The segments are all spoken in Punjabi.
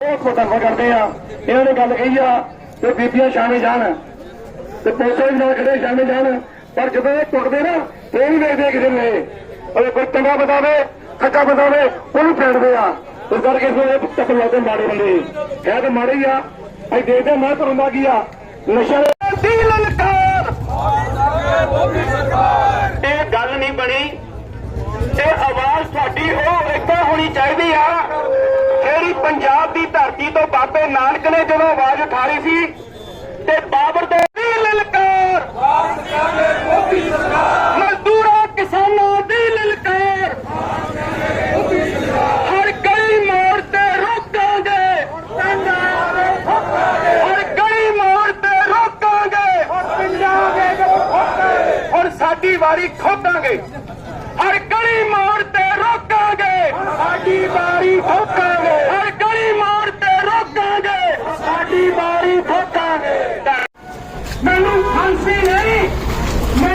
ਬਹੁਤ ਮੁਤਫਾ ਕਰਦੇ ਆ। ਇਹਨਾਂ ਨੇ ਗੱਲ ਕਹੀ ਆ ਤੇ ਬੀਬੀਆਂ ਸ਼ਾਮੇ ਜਾਣ ਤੇ ਪੁਲਿਸ ਵੀ ਨਾਲ ਖੜੇ ਸ਼ਾਮੇ ਜਾਣ। ਪਰ ਜਦੋਂ ਇਹ ਟੁੱਟਦੇ ਨਾ, ਇਹ ਨਹੀਂ ਵੇਖਦੇ ਕਿਸੇ ਨੂੰ ਉਹ ਕੋਈ ਚੰਗਾ ਬਤਾਵੇ ਖੱਟਾ ਬਤਾਵੇ ਉਹਨੂੰ ਫੇੜਦੇ ਆ। ਇਸ ਕਰਕੇ ਇਹ ਚੱਕ ਲਾਉਂਦੇ ਮਾੜੇ ਬੰਦੇ। ਹੈ ਤੇ ਮਾੜੇ ਹੀ ਆ। ਅਸੀਂ ਦੇਖਦੇ ਮੈਂ ਕਰੂੰਗਾ ਕੀ ਆ। ਨਸ਼ਾ ਦੀ ਲਲਕਾਰ। ਇਹ ਗੱਲ ਨਹੀਂ ਬਣੀ। ਇਹ ਆਵਾਜ਼ ਤੁਹਾਡੀ ਉਹ ਏਦਾਂ ਹੋਣੀ ਚਾਹੀਦੀ ਆ। ਜਿਹੜੀ ਪੰਜਾਬ ਦੀ ਧਰਤੀ ਤੋਂ ਬਾਬੇ ਨਾਨਕ ਨੇ ਜਦੋਂ ਆਵਾਜ਼ ਉਠਾਈ ਸੀ ਤੇ ਬਾਬਰ ਦੇ ਦੀ ਲਲਕਾਰ। ਮਜ਼ਦੂਰਾਂ, ਕਿਸਾਨਾਂ ਦੀ ਲਲਕਾਰ। ਹਰ ਗਲੀ ਮੋੜ ਤੇ ਰੋਕਾਂਗੇ। ਹਰ ਗਲੀ ਮੋੜ ਤੇ ਰੋਕਾਂਗੇ। ਹੁਣ ਸਾਡੀ ਵਾਰੀ ਠੋਕਾਂਗੇ ਹਰ ਗਲੀ ਮੋੜ ਤੇ ਰੋਕਾਂਗੇ। ਸਾਡੀ ਵਾਰੀ ਖੋਕਾਂਗੇ।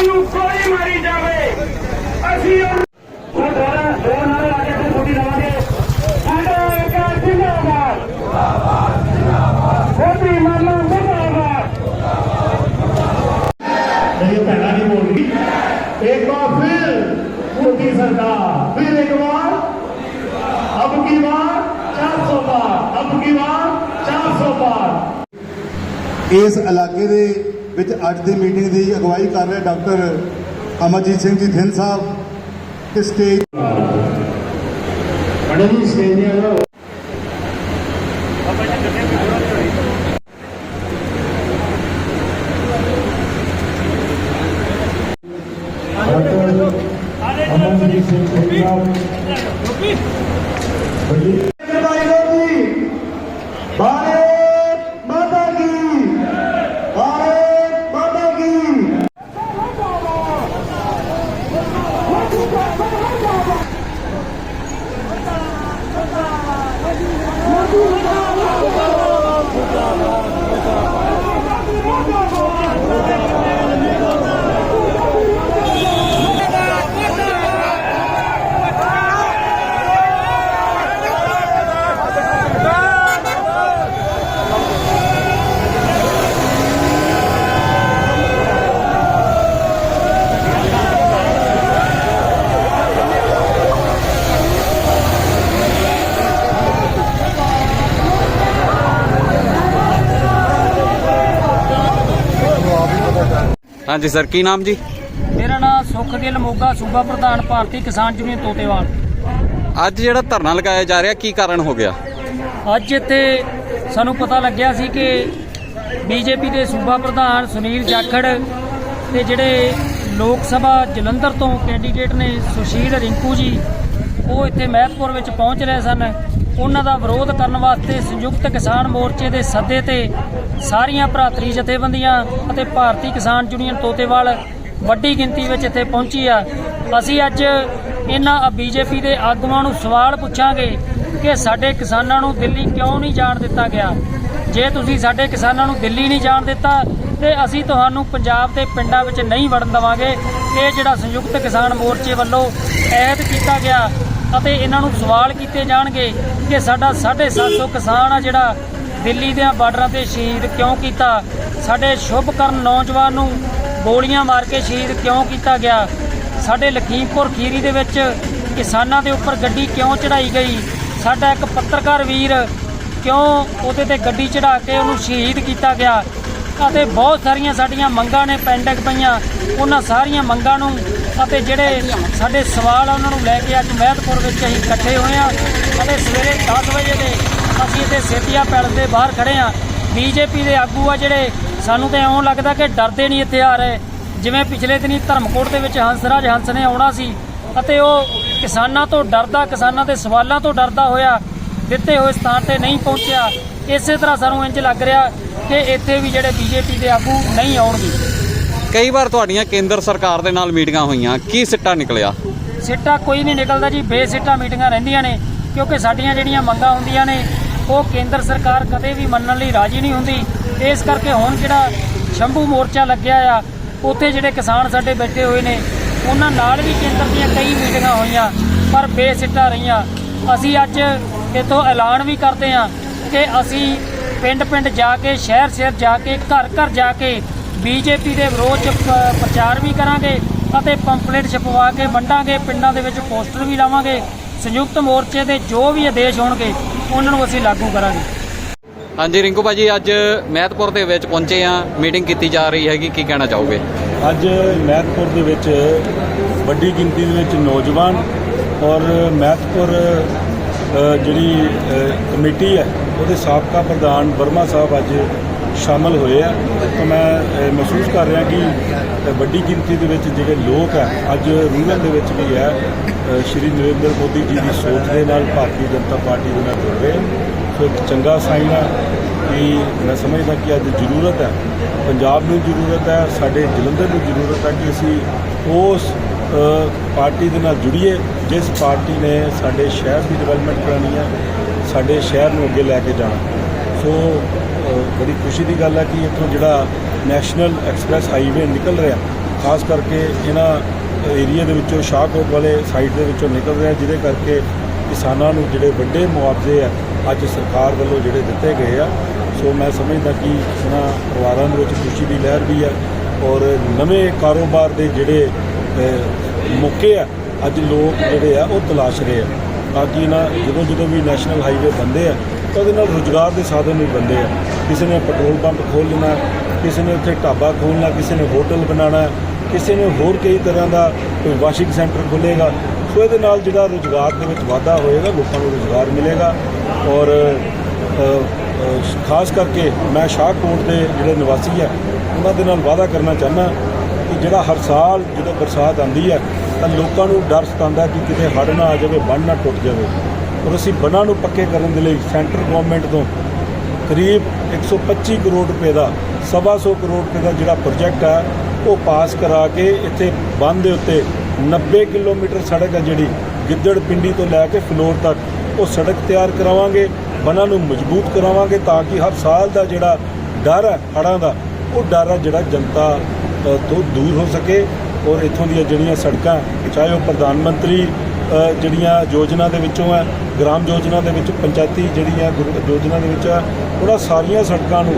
ਨੂੰ ਕੋਈ ਮਾਰੀ ਜਾਵੇ। ਅਸੀਂ ਹੁਣ ਦੁਆਰਾ ਦੋ ਨਾਲ ਲਾ ਕੇ ਫਿਰ ਛੁੱਟੀ ਲਵਾਂਗੇ। ਸਾਡਾ ਸਰਕਾਰ ਜਿੰਦਾਬਾਦ। ਜਿੰਦਾਬਾਦ ਜਿੰਦਾਬਾਦ ਮੋਦੀ ਮਰਨਾ ਜਿੰਦਾਬਾਦ। ਜਿੰਦਾਬਾਦ ਇਹ ਭੈਣਾ ਨਹੀਂ। ਬੋਲਦੀ ਇੱਕ ਵਾਰ ਫਿਰ ਮੋਦੀ ਸਰਕਾਰ। ਫਿਰ ਇੱਕ ਵਾਰ ਅਬ ਕੀ ਵਾਰ? 400 ਬਾਰ ਅਬ ਕੀ ਵਾਰ? 400 ਬਾਰ ਇਸ ਇਲਾਕੇ ਦੇ ਵਿੱਚ ਅੱਜ ਦੀ ਮੀਟਿੰਗ ਦੀ ਅਗਵਾਈ ਕਰ ਰਹੇ ਡਾਕਟਰ ਅਮਰਜੀਤ ਸਿੰਘ ਜੀ ਥਿੰਨ ਸਾਹਿਬ ਇਸ ਕੇ ਬੜੀ ਸੇਨੀਆਂ ਦਾ ਹਾਂਜੀ ਸਰ ਕੀ ਨਾਮ ਜੀ? ਮੇਰਾ ਨਾਮ ਸੁਖਦੇਲ ਮੋਗਾ ਸੂਬਾ ਪ੍ਰਧਾਨ ਭਾਰਤੀ ਕਿਸਾਨ ਯੂਨੀਅਨ ਤੋਤੇਵਾਲ। ਅੱਜ ਜਿਹੜਾ ਧਰਨਾ ਲਗਾਇਆ ਜਾ ਰਿਹਾ ਕੀ ਕਾਰਨ ਹੋ ਗਿਆ? ਅੱਜ ਇੱਥੇ ਸਾਨੂੰ ਪਤਾ ਲੱਗਿਆ ਸੀ ਕਿ ਬੀਜੇਪੀ ਦੇ ਸੂਬਾ ਪ੍ਰਧਾਨ ਸੁਨੀਲ ਜਾਖੜ ਤੇ ਜਿਹੜੇ ਲੋਕ ਸਭਾ ਜਲੰਧਰ ਤੋਂ ਕੈਂਡੀਡੇਟ ਨੇ ਸੁਸ਼ੀਲ ਰਿੰਕੂ ਜੀ ਉਹ ਇੱਥੇ ਮਹਿਤਪੁਰ ਵਿੱਚ ਪਹੁੰਚ ਰਹੇ ਸਨ। ਉਹਨਾਂ ਦਾ ਵਿਰੋਧ ਕਰਨ ਵਾਸਤੇ ਸੰਯੁਕਤ ਕਿਸਾਨ ਮੋਰਚੇ ਦੇ ਸੱਦੇ ਤੇ ਸਾਰੀਆਂ ਭਰਾਤਰੀ ਜਥੇਬੰਦੀਆਂ ਅਤੇ ਭਾਰਤੀ ਕਿਸਾਨ ਯੂਨੀਅਨ ਤੋਤੇਵਾਲ ਵੱਡੀ ਗਿਣਤੀ ਵਿੱਚ ਇੱਥੇ ਪਹੁੰਚੀ ਆ। ਅਸੀਂ ਅੱਜ ਇਹਨਾਂ ਬੀਜੇਪੀ ਦੇ ਆਗੂਆਂ ਨੂੰ ਸਵਾਲ ਪੁੱਛਾਂਗੇ ਕਿ ਸਾਡੇ ਕਿਸਾਨਾਂ ਨੂੰ ਦਿੱਲੀ ਕਿਉਂ ਨਹੀਂ ਜਾਣ ਦਿੱਤਾ ਗਿਆ? ਜੇ ਤੁਸੀਂ ਸਾਡੇ ਕਿਸਾਨਾਂ ਨੂੰ ਦਿੱਲੀ ਨਹੀਂ ਜਾਣ ਦਿੱਤਾ, ਤੇ ਅਸੀਂ ਤੁਹਾਨੂੰ ਪੰਜਾਬ ਦੇ ਪਿੰਡਾਂ ਵਿੱਚ ਨਹੀਂ ਵੜਨ ਦੇਵਾਂਗੇ। ਇਹ ਜਿਹੜਾ ਸੰਯੁਕਤ ਕਿਸਾਨ ਮੋਰਚੇ ਵੱਲੋਂ ਅਹਿਦ ਕੀਤਾ ਗਿਆ ਅਤੇ ਇਹਨਾਂ ਨੂੰ ਸਵਾਲ ਕੀਤੇ ਜਾਣਗੇ ਕਿ ਸਾਡਾ 750 ਕਿਸਾਨ ਆ ਜਿਹੜਾ ਦਿੱਲੀ ਦੇ ਬਾਰਡਰਾਂ ਤੇ ਸ਼ਹੀਦ ਕਿਉਂ ਕੀਤਾ? ਸਾਡੇ ਸ਼ੁਭਕਰਨ ਨੌਜਵਾਨ ਨੂੰ ਗੋਲੀਆਂ ਮਾਰ ਕੇ ਸ਼ਹੀਦ ਕਿਉਂ ਕੀਤਾ ਗਿਆ? ਸਾਡੇ ਲਖੀਮਪੁਰ ਖੀਰੀ ਦੇ ਵਿੱਚ ਕਿਸਾਨਾਂ ਦੇ ਉੱਪਰ ਗੱਡੀ ਕਿਉਂ ਚੜਾਈ ਗਈ? ਸਾਡਾ ਇੱਕ ਪੱਤਰਕਾਰ ਵੀਰ ਕਿਉਂ ਉਹਦੇ ਤੇ ਗੱਡੀ ਚੜਾ ਕੇ ਉਹਨੂੰ ਸ਼ਹੀਦ ਕੀਤਾ ਗਿਆ? ਅਤੇ ਬਹੁਤ ਸਾਰੀਆਂ ਸਾਡੀਆਂ ਮੰਗਾਂ ਨੇ ਪੈਂਡਿੰਗ ਪਈਆਂ। ਉਹਨਾਂ ਸਾਰੀਆਂ ਮੰਗਾਂ ਨੂੰ ਅਤੇ ਜਿਹੜੇ ਸਾਡੇ ਸਵਾਲ ਆ ਉਹਨਾਂ ਨੂੰ ਲੈ ਕੇ ਅੱਜ ਮਹਿਤਪੁਰ ਵਿੱਚ ਅਸੀਂ ਇਕੱਠੇ ਹੋਏ ਆ ਅਤੇ ਸਵੇਰੇ 10 ਵਜੇ ਦੇ ਅਸੀਂ ਇੱਥੇ ਸੇਤੀਆ ਪੈਲਸ ਦੇ ਬਾਹਰ ਖੜੇ ਆ ਬੀਜੇਪੀ ਦੇ ਆਗੂ ਆ ਜਿਹੜੇ ਸਾਨੂੰ ਤਾਂ ਇਉਂ ਲੱਗਦਾ ਕਿ ਡਰਦੇ ਨਹੀਂ ਇੱਥੇ ਆ ਰਹੇ। ਜਿਵੇਂ ਪਿਛਲੇ ਦਿਨੀ ਧਰਮਕੋਟ ਦੇ ਵਿੱਚ ਹੰਸਰਾਜ ਹੰਸ ਨੇ ਆਉਣਾ ਸੀ ਅਤੇ ਉਹ ਕਿਸਾਨਾਂ ਤੋਂ ਡਰਦਾ, ਕਿਸਾਨਾਂ ਦੇ ਸਵਾਲਾਂ ਤੋਂ ਡਰਦਾ ਹੋਇਆ ਦਿੱਤੇ ਹੋਏ ਸਥਾਨ ਤੇ ਨਹੀਂ ਪਹੁੰਚਿਆ। ਇਸੇ ਤਰ੍ਹਾਂ ਸਾਨੂੰ ਇੰਜ ਲੱਗ ਰਿਹਾ ਕਿ ਇੱਥੇ ਵੀ ਜਿਹੜੇ ਬੀਜੇਪੀ ਦੇ ਆਗੂ ਨਹੀਂ ਆਉਣਗੇ। ਕਈ ਵਾਰ ਤੁਹਾਡੀਆਂ ਕੇਂਦਰ ਸਰਕਾਰ ਦੇ ਨਾਲ ਮੀਟਿੰਗਾਂ ਹੋਈਆਂ, ਕੀ ਸਿੱਟਾ ਨਿਕਲਿਆ? ਸਿੱਟਾ ਕੋਈ ਨਹੀਂ ਨਿਕਲਦਾ ਜੀ, ਬੇਸਿੱਟਾ ਮੀਟਿੰਗਾਂ ਰਹਿੰਦੀਆਂ ਨੇ, ਕਿਉਂਕਿ ਸਾਡੀਆਂ ਜਿਹੜੀਆਂ ਮੰਗਾਂ ਹੁੰਦੀਆਂ ਨੇ, ਉਹ ਕੇਂਦਰ ਸਰਕਾਰ ਕਦੇ ਵੀ ਮੰਨਣ ਲਈ ਰਾਜੀ ਨਹੀਂ ਹੁੰਦੀ। ਇਸ ਕਰਕੇ ਹੁਣ ਜਿਹੜਾ ਸ਼ੰਭੂ ਮੋਰਚਾ ਲੱਗਿਆ ਆ, ਉੱਥੇ ਜਿਹੜੇ ਕਿਸਾਨ ਸਾਡੇ ਬੈਠੇ ਹੋਏ ਨੇ, ਉਹਨਾਂ ਨਾਲ ਵੀ ਕੇਂਦਰ ਦੀਆਂ ਕਈ ਮੀਟਿੰਗਾਂ ਹੋਈਆਂ, ਪਰ ਬੇਸਿੱਟਾ ਰਹੀਆਂ। ਅਸੀਂ ਅੱਜ ਇੱਥੋਂ ਐਲਾਨ ਵੀ ਕਰਦੇ ਹਾਂ ਕਿ ਅਸੀਂ ਪਿੰਡ-ਪਿੰਡ ਜਾ ਕੇ, ਸ਼ਹਿਰ-ਸ਼ਹਿਰ ਜਾ ਕੇ, ਘਰ-ਘਰ ਜਾ ਕੇ ਬੀਜੇਪੀ ਦੇ ਵਿਰੋਧ ਚ ਪ੍ਰਚਾਰ ਵੀ ਕਰਾਂਗੇ ਅਤੇ ਪੰਫਲੇਟ ਛਪਵਾ ਕੇ ਵੰਡਾਂਗੇ ਪਿੰਡਾਂ ਦੇ ਵਿੱਚ ਪੋਸਟਰ ਵੀ ਲਾਵਾਂਗੇ। ਸੰਯੁਕਤ ਮੋਰਚੇ ਦੇ ਜੋ ਵੀ ਆਦੇਸ਼ ਹੋਣਗੇ ਉਹਨਾਂ ਨੂੰ ਅਸੀਂ ਲਾਗੂ ਕਰਾਂਗੇ। ਹਾਂਜੀ ਰਿੰਕੂ ਭਾਜੀ ਅੱਜ ਮਹਿਤਪੁਰ ਦੇ ਵਿੱਚ ਪਹੁੰਚੇ ਆ ਮੀਟਿੰਗ ਕੀਤੀ ਜਾ ਰਹੀ ਹੈਗੀ ਕੀ ਕਹਿਣਾ ਚਾਹੋਗੇ? ਅੱਜ ਮਹਿਤਪੁਰ ਦੇ ਵਿੱਚ ਵੱਡੀ ਗਿਣਤੀ ਦੇ ਵਿੱਚ ਨੌਜਵਾਨ ਔਰ ਮਹਿਤਪੁਰ ਜਿਹੜੀ ਕਮੇਟੀ ਹੈ ਉਹਦੇ ਸਾਬਕਾ ਪ੍ਰਧਾਨ ਵਰਮਾ ਸਾਹਿਬ ਅੱਜ ਸ਼ਾਮਲ ਹੋਏ ਆ। ਤਾਂ ਮੈਂ ਮਹਿਸੂਸ ਕਰ ਰਿਹਾ ਕਿ ਵੱਡੀ ਗਿਣਤੀ ਦੇ ਵਿੱਚ ਜਿਹੜੇ ਲੋਕ ਹੈ ਅੱਜ ਰੂਰਲ ਦੇ ਵਿੱਚ ਵੀ ਹੈ ਸ਼੍ਰੀ ਨਰਿੰਦਰ ਮੋਦੀ ਜੀ ਦੀ ਸੋਚ ਦੇ ਨਾਲ ਭਾਰਤੀ ਜਨਤਾ ਪਾਰਟੀ ਦੇ ਨਾਲ ਜੁੜ ਰਹੇ ਸੋ ਇੱਕ ਚੰਗਾ ਸਾਈਨ ਆ ਕਿ ਮੈਂ ਸਮਝਦਾ ਕਿ ਅੱਜ ਜ਼ਰੂਰਤ ਹੈ ਪੰਜਾਬ ਨੂੰ ਜ਼ਰੂਰਤ ਹੈ ਸਾਡੇ ਜਲੰਧਰ ਨੂੰ ਜ਼ਰੂਰਤ ਹੈ ਕਿ ਅਸੀਂ ਉਸ ਪਾਰਟੀ ਦੇ ਨਾਲ ਜੁੜੀਏ, ਜਿਸ ਪਾਰਟੀ ਨੇ ਸਾਡੇ ਸ਼ਹਿਰ ਦੀ ਡਿਵੈਲਪਮੈਂਟ ਕਰਨੀ ਹੈ ਸਾਡੇ ਸ਼ਹਿਰ ਨੂੰ ਅੱਗੇ ਲੈ ਕੇ ਜਾਣਾ। ਸੋ ਬੜੀ ਖੁਸ਼ੀ ਦੀ ਗੱਲ ਹੈ ਕਿ ਇੱਥੋਂ ਜਿਹੜਾ ਨੈਸ਼ਨਲ ਐਕਸਪ੍ਰੈਸ ਹਾਈਵੇ ਨਿਕਲ ਰਿਹਾ, ਖਾਸ ਕਰਕੇ ਇਹਨਾਂ ਏਰੀਆ ਦੇ ਵਿੱਚੋਂ ਸ਼ਾਹਕੋਟ ਵਾਲੇ ਸਾਈਡ ਦੇ ਵਿੱਚੋਂ ਨਿਕਲ ਰਿਹਾ, ਜਿਹਦੇ ਕਰਕੇ ਕਿਸਾਨਾਂ ਨੂੰ ਜਿਹੜੇ ਵੱਡੇ ਮੁਆਵਜ਼ੇ ਆ, ਅੱਜ ਸਰਕਾਰ ਵੱਲੋਂ ਜਿਹੜੇ ਦਿੱਤੇ ਗਏ ਆ। ਸੋ ਮੈਂ ਸਮਝਦਾ ਕਿ ਇਹਨਾਂ ਪਰਿਵਾਰਾਂ ਦੇ ਵਿੱਚ ਖੁਸ਼ੀ ਦੀ ਲਹਿਰ ਵੀ ਹੈ ਔਰ ਨਵੇਂ ਕਾਰੋਬਾਰ ਦੇ ਜਿਹੜੇ ਮੌਕੇ ਆ, ਅੱਜ ਲੋਕ ਜਿਹੜੇ ਆ ਉਹ ਤਲਾਸ਼ ਰਹੇ ਆ। ਤਾਂ ਕਿ ਨਾ ਜਦੋਂ ਜਦੋਂ ਵੀ ਨੈਸ਼ਨਲ ਹਾਈਵੇ ਬੰਦੇ ਆ ਤਾਂ ਉਹਦੇ ਨਾਲ ਰੁਜ਼ਗਾਰ ਦੇ ਸਾਧਨ ਵੀ ਬੰਦੇ ਆ। ਕਿਸੇ ਨੇ ਪੈਟਰੋਲ ਪੰਪ ਖੋਲ੍ਹ ਲੈਣਾ ਕਿਸੇ ਨੇ ਉੱਥੇ ਢਾਬਾ ਖੋਲ੍ਹਣਾ, ਕਿਸੇ ਨੇ ਹੋਟਲ ਬਣਾਉਣਾ, ਕਿਸੇ ਨੇ ਹੋਰ ਕਈ ਤਰ੍ਹਾਂ ਦਾ ਕੋਈ ਵਾਸ਼ਿੰਗ ਸੈਂਟਰ ਖੁੱਲ੍ਹੇਗਾ। ਸੋ ਇਹਦੇ ਨਾਲ ਜਿਹੜਾ ਰੁਜ਼ਗਾਰ ਦੇ ਵਿੱਚ ਵਾਧਾ ਹੋਏਗਾ, ਲੋਕਾਂ ਨੂੰ ਰੁਜ਼ਗਾਰ ਮਿਲੇਗਾ। ਔਰ ਖਾਸ ਕਰਕੇ ਮੈਂ ਸ਼ਾਹਕੋਟ ਦੇ ਜਿਹੜੇ ਨਿਵਾਸੀ ਆ, ਉਹਨਾਂ ਦੇ ਨਾਲ ਵਾਅਦਾ ਕਰਨਾ ਚਾਹੁੰਦਾ ਕਿ ਜਿਹੜਾ ਹਰ ਸਾਲ ਜਦੋਂ ਬਰਸਾਤ ਆਉਂਦੀ ਹੈ ਤਾਂ ਲੋਕਾਂ ਨੂੰ ਡਰ ਸਤਾਉਂਦਾ ਕਿ ਕਿਤੇ ਹੜ੍ਹ ਨਾ ਆ ਜਾਵੇ ਬੰਨ ਨਾ ਟੁੱਟ ਜਾਵੇ। ਔਰ ਅਸੀਂ ਬੰਨਾਂ ਨੂੰ ਪੱਕੇ ਕਰਨ ਦੇ ਲਈ ਸੈਂਟਰ ਗਵਰਨਮੈਂਟ ਤੋਂ ਕਰੀਬ 125 ਕਰੋੜ ਰੁਪਏ ਦਾ, ਸਵਾ ਸੌ ਕਰੋੜ ਰੁਪਏ ਦਾ ਜਿਹੜਾ ਪ੍ਰੋਜੈਕਟ ਹੈ ਉਹ ਪਾਸ ਕਰਾ ਕੇ ਇੱਥੇ ਬੰਨ ਦੇ ਉੱਤੇ 90 ਕਿਲੋਮੀਟਰ ਸੜਕ ਹੈ ਜਿਹੜੀ ਗਿੱਦੜ ਪਿੰਡੀ ਤੋਂ ਲੈ ਕੇ ਫਲੋਰ ਤੱਕ, ਉਹ ਸੜਕ ਤਿਆਰ ਕਰਾਵਾਂਗੇ ਬੰਨਾਂ ਨੂੰ ਮਜ਼ਬੂਤ ਕਰਾਵਾਂਗੇ ਤਾਂ ਕਿ ਹਰ ਸਾਲ ਦਾ ਜਿਹੜਾ ਡਰ ਹੈ ਹੜ੍ਹਾਂ ਦਾ, ਉਹ ਡਰ ਹੈ ਜਿਹੜਾ ਜਨਤਾ ਤੋਂ ਦੂਰ ਹੋ ਸਕੇ। ਔਰ ਇੱਥੋਂ ਦੀਆਂ ਜਿਹੜੀਆਂ ਸੜਕਾਂ, ਚਾਹੇ ਉਹ ਪ੍ਰਧਾਨ ਮੰਤਰੀ ਜਿਹੜੀਆਂ ਯੋਜਨਾ ਦੇ ਵਿੱਚੋਂ ਹੈ ਗ੍ਰਾਮ ਯੋਜਨਾ ਦੇ ਵਿੱਚ ਪੰਚਾਇਤੀ ਜਿਹੜੀਆਂ ਯੋਜਨਾ ਦੇ ਵਿੱਚ ਉਹਨਾਂ ਸਾਰੀਆਂ ਸੜਕਾਂ ਨੂੰ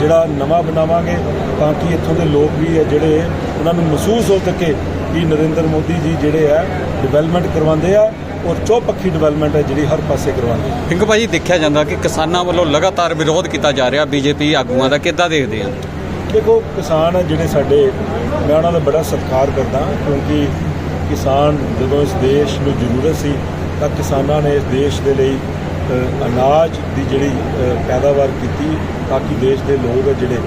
ਜਿਹੜਾ ਨਵਾਂ ਬਣਾਵਾਂਗੇ ਤਾਂ ਕਿ ਇੱਥੋਂ ਦੇ ਲੋਕ ਵੀ ਹੈ ਜਿਹੜੇ ਉਹਨਾਂ ਨੂੰ ਮਹਿਸੂਸ ਹੋ ਸਕੇ ਕਿ ਨਰਿੰਦਰ ਮੋਦੀ ਜੀ ਜਿਹੜੇ ਹੈ ਡਿਵੈਲਪਮੈਂਟ ਕਰਵਾਉਂਦੇ ਆ ਔਰ ਚੌਪੱਖੀ ਡਿਵੈਲਪਮੈਂਟ ਹੈ ਜਿਹੜੀ ਹਰ ਪਾਸੇ ਕਰਵਾਉਂਦੇ ਆ। ਰਿੰਕੂ ਭਾਜੀ ਦੇਖਿਆ ਜਾਂਦਾ ਕਿ ਕਿਸਾਨਾਂ ਵੱਲੋਂ ਲਗਾਤਾਰ ਵਿਰੋਧ ਕੀਤਾ ਜਾ ਰਿਹਾ ਬੀਜੇਪੀ ਆਗੂਆਂ ਦਾ ਕਿੱਦਾਂ ਦੇਖਦੇ ਆ? ਦੇਖੋ ਕਿਸਾਨ ਆ ਜਿਹੜੇ ਸਾਡੇ ਮੈਂ ਉਹਨਾਂ ਦਾ ਬੜਾ ਸਤਿਕਾਰ ਕਰਦਾ ਕਿਉਂਕਿ ਕਿਸਾਨ ਜਦੋਂ ਇਸ ਦੇਸ਼ ਨੂੰ ਜ਼ਰੂਰਤ ਸੀ ਤਾਂ ਕਿਸਾਨਾਂ ਨੇ ਇਸ ਦੇਸ਼ ਦੇ ਲਈ ਅਨਾਜ ਦੀ ਜਿਹੜੀ ਪੈਦਾਵਾਰ ਕੀਤੀ ਤਾਂ ਕਿ ਦੇਸ਼ ਦੇ ਲੋਕ ਜਿਹੜੇ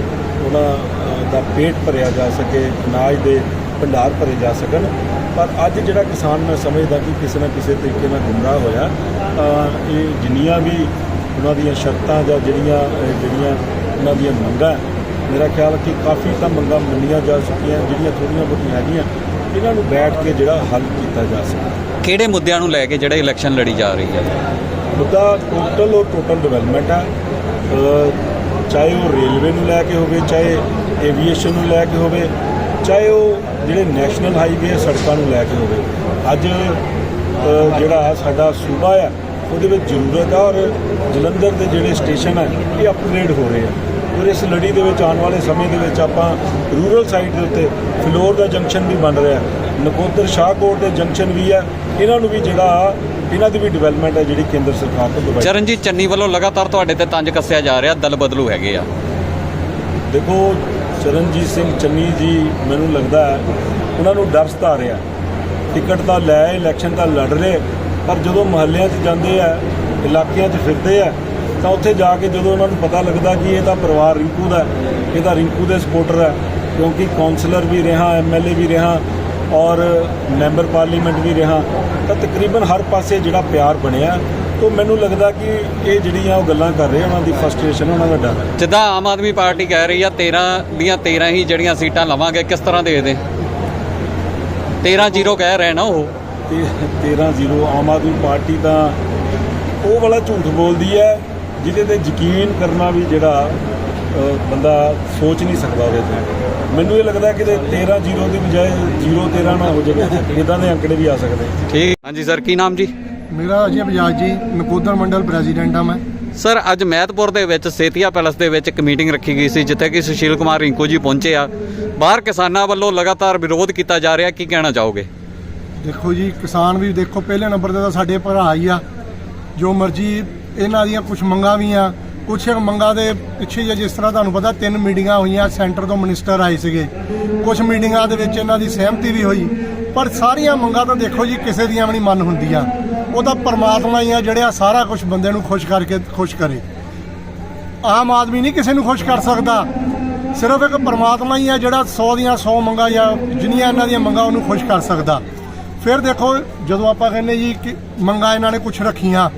ਉਹਨਾਂ ਦਾ ਪੇਟ ਭਰਿਆ ਜਾ ਸਕੇ, ਅਨਾਜ ਦੇ ਭੰਡਾਰ ਭਰੇ ਜਾ ਸਕਣ। ਪਰ ਅੱਜ ਜਿਹੜਾ ਕਿਸਾਨ ਮੈਂ ਸਮਝਦਾ ਕਿ ਕਿਸੇ ਨਾ ਕਿਸੇ ਤਰੀਕੇ ਨਾਲ ਗੁੰਮਰਾਹ ਹੋਇਆ, ਤਾਂ ਇਹ ਜਿੰਨੀਆਂ ਵੀ ਉਹਨਾਂ ਦੀਆਂ ਸ਼ਰਤਾਂ ਜਾਂ ਜਿਹੜੀਆਂ ਜਿਹੜੀਆਂ ਉਹਨਾਂ ਦੀਆਂ ਮੰਗਾਂ, ਮੇਰਾ ਖਿਆਲ ਕਿ ਕਾਫੀ ਤਾਂ ਮੰਗਾਂ ਮੰਨੀਆਂ ਜਾ ਚੁੱਕੀਆਂ, ਜਿਹੜੀਆਂ ਥੋੜ੍ਹੀਆਂ ਬਹੁਤੀਆਂ ਹੈਗੀਆਂ। ਇਹਨਾਂ ਨੂੰ ਬੈਠ ਕੇ ਜਿਹੜਾ ਹੱਲ ਕੀਤਾ ਜਾ ਸਕਦਾ। ਕਿਹੜੇ ਮੁੱਦਿਆਂ ਨੂੰ ਲੈ ਕੇ ਜਿਹੜੇ ਇਲੈਕਸ਼ਨ ਲੜੀ ਜਾ ਰਹੀ ਹੈ? ਮੁੱਦਾ ਟੋਟਲ ਔਰ ਟੋਟਲ ਡਿਵੈਲਪਮੈਂਟ ਹੈ ਅ, ਚਾਹੇ ਉਹ ਰੇਲਵੇ ਨੂੰ ਲੈ ਕੇ ਹੋਵੇ ਚਾਹੇ ਏਵੀਏਸ਼ਨ ਨੂੰ ਲੈ ਕੇ ਹੋਵੇ ਚਾਹੇ ਉਹ ਜਿਹੜੇ ਨੈਸ਼ਨਲ ਹਾਈਵੇ ਸੜਕਾਂ ਨੂੰ ਲੈ ਕੇ ਹੋਵੇ। ਅੱਜ ਜਿਹੜਾ ਸਾਡਾ ਸੂਬਾ ਹੈ ਉਹਦੇ ਵਿੱਚ ਜ਼ਰੂਰਤ ਹੈ ਔਰ ਜਲੰਧਰ ਦੇ ਜਿਹੜੇ ਸਟੇਸ਼ਨ ਹੈ ਇਹ ਅਪਗ੍ਰੇਡ ਹੋ ਰਹੇ ਆ। ਔਰ ਇਸ ਲੜੀ ਦੇ ਵਿੱਚ ਆਉਣ ਵਾਲੇ ਸਮੇਂ ਦੇ ਵਿੱਚ ਆਪਾਂ ਰੂਰਲ ਸਾਈਡ ਦੇ ਉੱਤੇ ਫਲੋਰ ਦਾ ਜੰਕਸ਼ਨ ਵੀ ਬਣ ਰਿਹਾ ਨਕੋਦਰ ਸ਼ਾਹਕੋਟ ਦੇ ਜੰਕਸ਼ਨ ਵੀ ਹੈ। ਇਹਨਾਂ ਨੂੰ ਵੀ ਜਿਹੜਾ ਇਹਨਾਂ ਦੀ ਵੀ ਡਿਵੈਲਪਮੈਂਟ ਹੈ ਜਿਹੜੀ ਕੇਂਦਰ ਸਰਕਾਰ ਤੋਂ ਕਰਵਾਈ ਚਰਨਜੀਤ ਚੰਨੀ ਵੱਲੋਂ ਲਗਾਤਾਰ ਤੁਹਾਡੇ ਤੇ ਤੰਜ ਕੱਸਿਆ ਜਾ ਰਿਹਾ ਦਲ ਬਦਲੂ ਹੈਗੇ ਆ। ਦੇਖੋ ਚਰਨਜੀਤ ਸਿੰਘ ਚੰਨੀ ਜੀ ਮੈਨੂੰ ਲੱਗਦਾ ਹੈ ਉਹਨਾਂ ਨੂੰ ਡਰ ਸਤਾ ਰਿਹਾ ਟਿਕਟ ਤਾਂ ਲੈ ਇਲੈਕਸ਼ਨ ਤਾਂ ਲੜ ਰਹੇ ਪਰ ਜਦੋਂ ਮਹੱਲਿਆਂ 'ਚ ਜਾਂਦੇ ਆ ਇਲਾਕਿਆਂ 'ਚ ਫਿਰਦੇ ਆ ਤਾਂ ਉੱਥੇ ਜਾ ਕੇ ਜਦੋਂ ਉਹਨਾਂ ਨੂੰ ਪਤਾ ਲੱਗਦਾ ਕਿ ਇਹ ਤਾਂ ਪਰਿਵਾਰ ਰਿੰਕੂ ਦਾ ਇਹ ਤਾਂ ਰਿੰਕੂ ਦੇ ਸਪੋਰਟਰ ਹੈ ਕਿਉਂਕਿ ਕਾਉਂਸਲਰ ਵੀ ਰਿਹਾ ਐਮਐਲਏ ਵੀ ਰਿਹਾ ਔਰ ਮੈਂਬਰ ਪਾਰਲੀਮੈਂਟ ਵੀ ਰਿਹਾ ਤਾਂ ਤਕਰੀਬਨ ਹਰ ਪਾਸੇ ਜਿਹੜਾ ਪਿਆਰ ਬਣਿਆ ਤਾਂ ਮੈਨੂੰ ਲੱਗਦਾ ਕਿ ਇਹ ਜਿਹੜੀਆਂ ਉਹ ਗੱਲਾਂ ਕਰ ਰਹੇ ਉਹਨਾਂ ਦੀ ਫਰਸਟ੍ਰੇਸ਼ਨ ਉਹਨਾਂ ਦਾ ਡਰ ਜਿੱਦਾਂ ਆਮ ਆਦਮੀ ਪਾਰਟੀ ਕਹਿ ਰਹੀ ਆ 13 ਦੀਆਂ 13 ਹੀ ਜਿਹੜੀਆਂ ਸੀਟਾਂ ਲਵਾਂਗੇ ਕਿਸ ਤਰ੍ਹਾਂ ਦੇਖਦੇ 13 ਜ਼ੀਰੋ ਕਹਿ ਰਹੇ ਨਾ ਉਹ। ਤੇ 13-0 ਆਮ ਆਦਮੀ ਪਾਰਟੀ ਤਾਂ ਉਹ ਵਾਲਾ ਝੂਠ ਬੋਲਦੀ ਹੈ ਜਿਹਦੇ ਤੇ ਯਕੀਨ ਕਰਨਾ ਵੀ ਜਿਹੜਾ ਬੰਦਾ ਸੋਚ ਨਹੀਂ ਸਕਦਾ ਉਹਦੇ ਤੇ। ਮੈਨੂੰ ਇਹ ਲੱਗਦਾ ਕਿ 13-0 ਦੀ ਬਜਾਏ 0-13 ਨਾ ਹੋ ਜਾਵੇ ਇਦਾਂ ਦੇ ਅੰਕੜੇ ਵੀ ਆ ਸਕਦੇ। ਠੀਕ। ਹਾਂਜੀ ਸਰ ਕੀ ਨਾਮ ਜੀ? ਮੇਰਾ ਅਜੇ ਬਜਾਜ ਜੀ ਨਕੋਦਰ ਮੰਡਲ ਪ੍ਰੈਜ਼ੀਡੈਂਟ ਆ ਮੈਂ। ਸਰ ਅੱਜ ਮਹਿਤਪੁਰ ਦੇ ਵਿੱਚ ਸੇਤੀਆ ਪੈਲਸ ਦੇ ਵਿੱਚ ਇੱਕ ਮੀਟਿੰਗ ਰੱਖੀ ਗਈ ਸੀ ਜਿੱਥੇ ਕਿ ਸੁਸ਼ੀਲ ਕੁਮਾਰ ਰਿੰਕੂ ਜੀ ਪਹੁੰਚੇ ਆ। ਬਾਹਰ ਕਿਸਾਨਾਂ ਵੱਲੋਂ ਲਗਾਤਾਰ ਵਿਰੋਧ ਕੀਤਾ ਜਾ ਰਿਹਾ ਕੀ ਕਹਿਣਾ ਚਾਹੋਗੇ? ਦੇਖੋ ਜੀ ਕਿਸਾਨ ਵੀ ਦੇਖੋ ਪਹਿਲੇ ਨੰਬਰ ਤੇ ਤਾਂ ਸਾਡੇ ਭਰਾ ਹੀ ਆ। ਜੋ ਮਰਜ਼ੀ ਇਹਨਾਂ ਦੀਆਂ ਕੁਝ ਮੰਗਾਂ ਵੀ ਆ। ਕੁਝ ਮੰਗਾਂ ਦੇ ਪਿੱਛੇ ਜੇ ਜਿਸ ਤਰ੍ਹਾਂ ਤੁਹਾਨੂੰ ਪਤਾ ਤਿੰਨ ਮੀਟਿੰਗਾਂ ਹੋਈਆਂ, ਸੈਂਟਰ ਤੋਂ ਮਿਨਿਸਟਰ ਆਏ ਸੀਗੇ। ਕੁਝ ਮੀਟਿੰਗਾਂ ਦੇ ਵਿੱਚ ਇਹਨਾਂ ਦੀ ਸਹਿਮਤੀ ਵੀ ਹੋਈ, ਪਰ ਸਾਰੀਆਂ ਮੰਗਾਂ ਤਾਂ ਦੇਖੋ ਜੀ, ਕਿਸੇ ਦੀਆਂ ਵੀ ਨਹੀਂ ਮੰਨ ਹੁੰਦੀਆਂ। ਉਹ ਤਾਂ ਪਰਮਾਤਮਾ ਹੀ ਆ, ਜਿਹੜਾ ਸਾਰਾ ਕੁਝ ਬੰਦੇ ਨੂੰ ਖੁਸ਼ ਕਰਕੇ, ਖੁਸ਼ ਕਰੇ। ਆਮ ਆਦਮੀ ਨਹੀਂ ਕਿਸੇ ਨੂੰ ਖੁਸ਼ ਕਰ ਸਕਦਾ। ਸਿਰਫ ਇੱਕ ਪਰਮਾਤਮਾ ਹੀ ਆ, ਜਿਹੜਾ 100 ਦੀਆਂ 100 ਮੰਗਾਂ ਜਾਂ ਜਿੰਨੀਆਂ ਇਹਨਾਂ ਦੀਆਂ ਮੰਗਾਂ ਉਹਨੂੰ ਖੁਸ਼ ਕਰ ਸਕਦਾ। ਫਿਰ ਦੇਖੋ, ਜਦੋਂ ਆਪਾਂ ਕਹਿੰਦੇ ਜੀ ਕਿ ਮੰਗਾਂ ਇਹਨਾਂ ਨੇ ਕੁਝ ਰੱਖੀਆਂ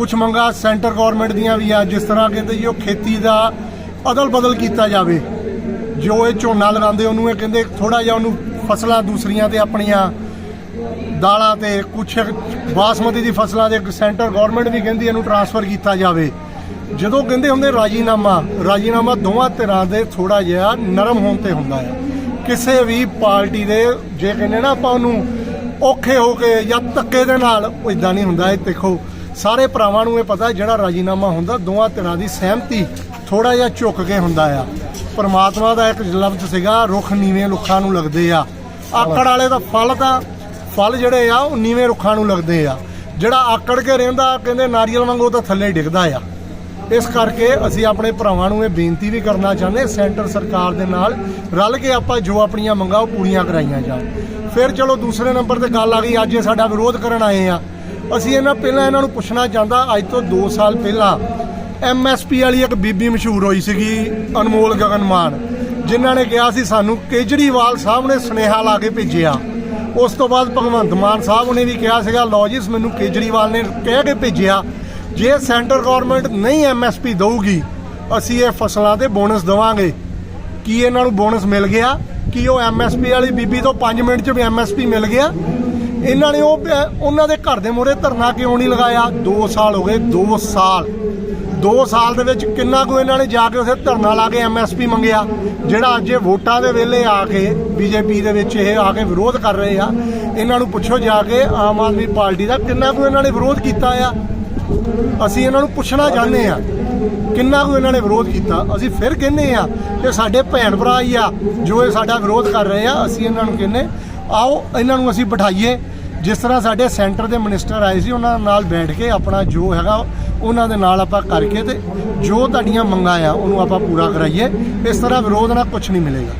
ਕੁਝ ਮੰਗਾਂ ਸੈਂਟਰ ਗਵਰਨਮੈਂਟ ਦੀਆਂ ਵੀ ਆ, ਜਿਸ ਤਰ੍ਹਾਂ ਕਹਿੰਦੇ ਜੀ ਉਹ ਖੇਤੀ ਦਾ ਅਦਲ ਬਦਲ ਕੀਤਾ ਜਾਵੇ। ਜੋ ਇਹ ਝੋਨਾ ਲਗਾਉਂਦੇ, ਉਹਨੂੰ ਇਹ ਕਹਿੰਦੇ ਥੋੜਾ ਜਿਹਾ ਉਹਨੂੰ ਫਸਲਾਂ ਦੂਸਰੀਆਂ ਤੇ ਆਪਣੀਆਂ ਦਾਲਾਂ ਤੇ, ਕੁਛ ਬਾਸਮਤੀ ਦੀ ਫਸਲਾਂ ਦੇ ਸੈਂਟਰ ਗਵਰਨਮੈਂਟ ਵੀ ਕਹਿੰਦੀ ਇਹਨੂੰ ਟਰਾਂਸਫਰ ਕੀਤਾ ਜਾਵੇ। ਜਦੋਂ ਕਹਿੰਦੇ ਹੁੰਦੇ ਰਾਜੀਨਾਮਾ ਰਾਜੀਨਾਮਾ ਦੋਵਾਂ ਧਿਰਾਂ ਦੇ ਥੋੜਾ ਜਿਹਾ ਨਰਮ ਹੋਣ ਤੇ ਹੁੰਦਾ ਹੈ ਕਿਸੇ ਵੀ ਪਾਰਟੀ ਦੇ, ਜੇ ਕਹਿੰਦੇ ਨਾ ਆਪਾਂ ਉਹਨੂੰ ਔਖੇ ਹੋ ਕੇ ਜਾਂ ਧੱਕੇ ਦੇ ਨਾਲ ਇਦਾਂ ਨਹੀਂ ਹੁੰਦਾ। ਇਹ ਦੇਖੋ ਸਾਰੇ ਭਰਾਵਾਂ ਨੂੰ ਇਹ ਪਤਾ ਜਿਹੜਾ ਰਾਜੀਨਾਮਾ ਹੁੰਦਾ, ਦੋਵਾਂ ਧਿਰਾਂ ਦੀ ਸਹਿਮਤੀ ਥੋੜਾ ਜਿਹਾ ਝੁੱਕ ਕੇ ਹੁੰਦਾ ਆ। ਪਰਮਾਤਮਾ ਦਾ ਇੱਕ ਲਫ਼ਜ਼ ਸੀਗਾ, ਰੁੱਖ ਨੀਵੇਂ ਰੁੱਖਾਂ ਨੂੰ ਲੱਗਦੇ ਆ। ਆਕੜ ਵਾਲੇ ਦਾ ਫਲ ਤਾਂ, ਫਲ ਜਿਹੜੇ ਆ, ਉਹ ਨੀਵੇਂ ਰੁੱਖਾਂ ਨੂੰ ਲੱਗਦੇ ਆ। ਜਿਹੜਾ ਆਕੜ ਕੇ ਰਹਿੰਦਾ, ਕਹਿੰਦੇ ਨਾਰੀਅਲ ਵਾਂਗੂ ਤਾਂ ਥੱਲੇ ਡਿੱਗਦਾ ਆ। ਇਸ ਕਰਕੇ ਅਸੀਂ ਆਪਣੇ ਭਰਾਵਾਂ ਨੂੰ ਇਹ ਬੇਨਤੀ ਵੀ ਕਰਨਾ ਚਾਹੁੰਦੇ, ਸੈਂਟਰ ਸਰਕਾਰ ਦੇ ਨਾਲ ਰਲ ਕੇ ਆਪਾਂ ਜੋ ਆਪਣੀਆਂ ਮੰਗਾਂ ਉਹ ਪੂਰੀਆਂ ਕਰਾਈਆਂ ਜਾਣ। ਫਿਰ ਚਲੋ ਦੂਸਰੇ ਨੰਬਰ ਤੇ ਗੱਲ ਆ ਗਈ, ਅੱਜ ਇਹ ਸਾਡਾ ਵਿਰੋਧ ਕਰਨ ਆਏ ਆ। ਅਸੀਂ ਇਹਨਾਂ ਪਹਿਲਾਂ ਇਹਨਾਂ ਨੂੰ ਪੁੱਛਣਾ ਚਾਹੁੰਦਾ, ਅੱਜ ਤੋਂ 2 ਸਾਲ ਪਹਿਲਾਂ ਐਮਐਸਪੀ ਵਾਲੀ ਇੱਕ ਬੀਬੀ ਮਸ਼ਹੂਰ ਹੋਈ ਸੀਗੀ, ਅਨਮੋਲ ਗਗਨ ਮਾਨ, ਜਿਨ੍ਹਾਂ ਨੇ ਕਿਹਾ ਸੀ ਸਾਨੂੰ ਕੇਜਰੀਵਾਲ ਸਾਹਿਬ ਨੇ ਸੁਨੇਹਾ ਲਾ ਕੇ ਭੇਜਿਆ। ਉਸ ਤੋਂ ਬਾਅਦ ਭਗਵੰਤ ਮਾਨ ਸਾਹਿਬ ਨੇ ਵੀ ਕਿਹਾ ਸੀਗਾ, ਲਓ ਜੀ ਮੈਨੂੰ ਕੇਜਰੀਵਾਲ ਨੇ ਕਹਿ ਕੇ ਭੇਜਿਆ, ਜੇ ਸੈਂਟਰ ਗਵਰਨਮੈਂਟ ਨਹੀਂ ਐਮਐਸਪੀ ਦੇਊਗੀ, ਅਸੀਂ ਇਹ ਫਸਲਾਂ ਤੇ ਬੋਨਸ ਦਵਾਂਗੇ। ਕੀ ਇਹਨਾਂ ਨੂੰ ਬੋਨਸ ਮਿਲ ਗਿਆ? ਕੀ ਉਹ ਐਮਐਸਪੀ ਵਾਲੀ ਬੀਬੀ ਤੋਂ 5 ਮਿੰਟ 'ਚ ਵੀ ਐਮਐਸਪੀ ਮਿਲ ਗਿਆ? ਇਹਨਾਂ ਨੇ ਉਹ ਉਹਨਾਂ ਦੇ ਘਰ ਦੇ ਮੂਹਰੇ ਧਰਨਾ ਕਿਉਂ ਨਹੀਂ ਲਗਾਇਆ? 2 ਸਾਲ ਹੋ ਗਏ 2 ਸਾਲ। 2 ਸਾਲ ਦੇ ਵਿੱਚ ਕਿੰਨਾ ਕੁ ਇਹਨਾਂ ਨੇ ਜਾ ਕੇ ਉਸੇ ਧਰਨਾ ਲਾ ਕੇ ਐਮਐਸਪੀ ਮੰਗਿਆ, ਜਿਹੜਾ ਅੱਜ ਇਹ ਵੋਟਾਂ ਦੇ ਵੇਲੇ ਆ ਕੇ ਬੀਜੇਪੀ ਦੇ ਵਿੱਚ ਇਹ ਆ ਕੇ ਵਿਰੋਧ ਕਰ ਰਹੇ ਆ। ਇਹਨਾਂ ਨੂੰ ਪੁੱਛੋ ਜਾ ਕੇ ਆਮ ਆਦਮੀ ਪਾਰਟੀ ਦਾ ਕਿੰਨਾ ਕੁ ਇਹਨਾਂ ਨੇ ਵਿਰੋਧ ਕੀਤਾ ਆ। ਅਸੀਂ ਇਹਨਾਂ ਨੂੰ ਪੁੱਛਣਾ ਚਾਹੁੰਦੇ ਆ, ਕਿੰਨਾ ਕੁ ਇਹਨਾਂ ਨੇ ਵਿਰੋਧ ਕੀਤਾ? ਅਸੀਂ ਫਿਰ ਕਹਿੰਦੇ ਆ ਕਿ ਸਾਡੇ ਭੈਣ ਭਰਾ ਹੀ ਆ, ਜੋ ਇਹ ਸਾਡਾ ਵਿਰੋਧ ਕਰ ਰਹੇ ਆ, ਅਸੀਂ ਇਹਨਾਂ ਨੂੰ ਕਹਿੰਦੇ ਆਓ, ਇਹਨਾਂ ਨੂੰ ਅਸੀਂ ਬਿਠਾਈਏ। ਜਿਸ ਤਰ੍ਹਾਂ ਸਾਡੇ ਸੈਂਟਰ ਦੇ ਮਿਨਿਸਟਰ ਆਏ ਸੀ, ਉਹਨਾਂ ਨਾਲ ਬੈਠ ਕੇ ਆਪਣਾ ਜੋ ਹੈਗਾ, ਉਹਨਾਂ ਦੇ ਨਾਲ ਆਪਾਂ ਕਰਕੇ ਤੇ ਜੋ ਤੁਹਾਡੀਆਂ ਮੰਗਾਂ ਆ, ਉਹਨੂੰ ਆਪਾਂ ਪੂਰਾ ਕਰਾਈਏ। ਇਸ ਤਰ੍ਹਾਂ ਵਿਰੋਧ ਨਾਲ ਕੁਝ ਨਹੀਂ ਮਿਲੇਗਾ।